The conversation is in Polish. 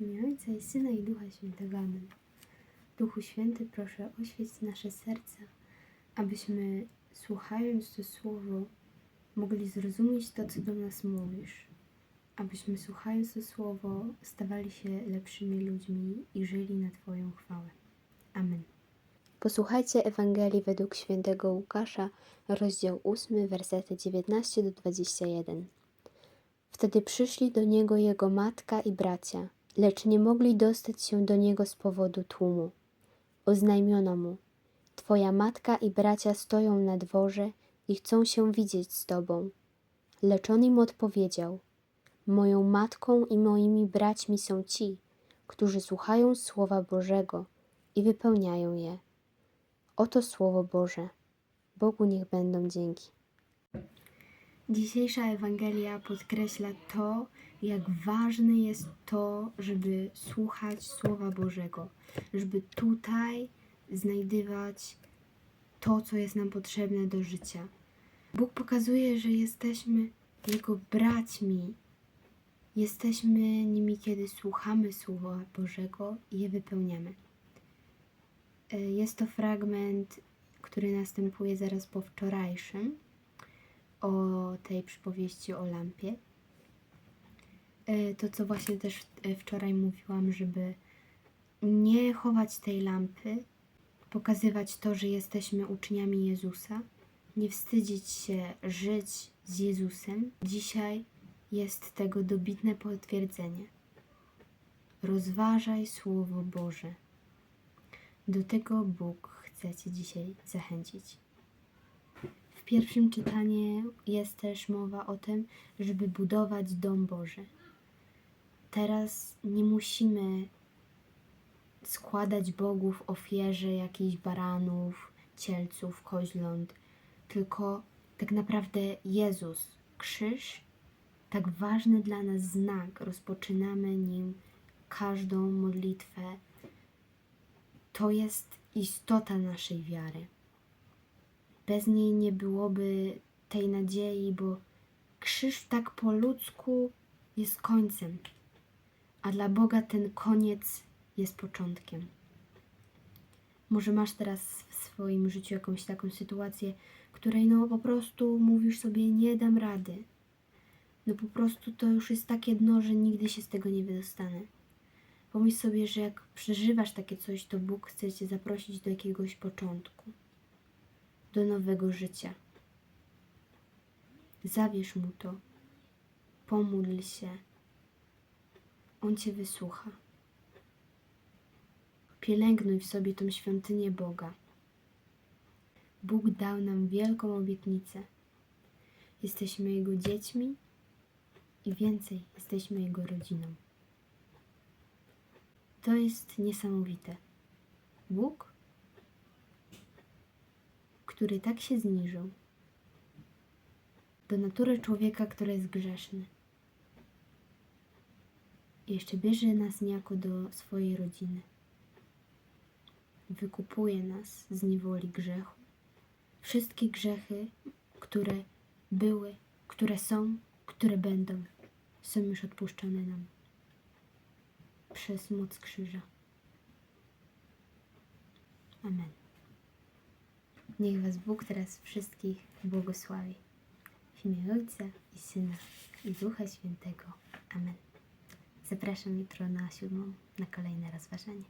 W imię Ojca i Syna i Ducha Świętego. Amen. Duchu Święty, proszę oświeć nasze serca, abyśmy słuchając to Słowo mogli zrozumieć to, co do nas mówisz. Abyśmy słuchając to Słowo stawali się lepszymi ludźmi i żyli na Twoją chwałę. Amen. Posłuchajcie Ewangelii według świętego Łukasza, rozdział 8, versety 19 do 21. Wtedy przyszli do niego jego matka i bracia, lecz nie mogli dostać się do niego z powodu tłumu. Oznajmiono mu: Twoja matka i bracia stoją na dworze i chcą się widzieć z tobą. Lecz on im odpowiedział: Moją matką i moimi braćmi są ci, którzy słuchają słowa Bożego i wypełniają je. Oto słowo Boże. Bogu niech będą dzięki. Dzisiejsza Ewangelia podkreśla to, jak ważne jest to, żeby słuchać Słowa Bożego, żeby tutaj znajdywać to, co jest nam potrzebne do życia. Bóg pokazuje, że jesteśmy Jego braćmi. Jesteśmy nimi, kiedy słuchamy Słowa Bożego i je wypełniamy. E, Jest to fragment, który następuje zaraz po wczorajszym o tej przypowieści o lampie. E, To, co właśnie też e, wczoraj mówiłam, żeby nie chować tej lampy, pokazywać to, że jesteśmy uczniami Jezusa, nie wstydzić się żyć z Jezusem. Dzisiaj jest tego dobitne potwierdzenie. Rozważaj Słowo Boże. Do tego Bóg chce Cię dzisiaj zachęcić. Pierwszym czytaniu jest też mowa o tym, żeby budować dom Boży. Teraz nie musimy składać Bogu ofierze jakichś baranów, cielców, koźląt, tylko tak naprawdę Jezus, krzyż, tak ważny dla nas znak, rozpoczynamy nim każdą modlitwę. To jest istota naszej wiary bez niej nie byłoby tej nadziei, bo krzyż tak po ludzku jest końcem, a dla Boga ten koniec jest początkiem. Może masz teraz w swoim życiu jakąś taką sytuację, której no po prostu mówisz sobie nie dam rady. No po prostu to już jest takie dno, że nigdy się z tego nie wydostanę. Pomyśl sobie, że jak przeżywasz takie coś, to Bóg chce Cię zaprosić do jakiegoś początku do nowego życia. Zawierz mu to, pomódl się, on cię wysłucha. Pielęgnuj w sobie tą świątynię Boga. Bóg dał nam wielką obietnicę. Jesteśmy Jego dziećmi i więcej, jesteśmy Jego rodziną. To jest niesamowite. Bóg który tak się zniżył do natury człowieka, który jest grzeszny. I jeszcze bierze nas niejako do swojej rodziny. Wykupuje nas z niewoli grzechu. Wszystkie grzechy, które były, które są, które będą, są już odpuszczone nam przez moc krzyża. Amen. Niech Was Bóg teraz wszystkich błogosławi. W imię Ojca i Syna i Ducha Świętego. Amen. Zapraszam jutro na siódmą na kolejne rozważanie.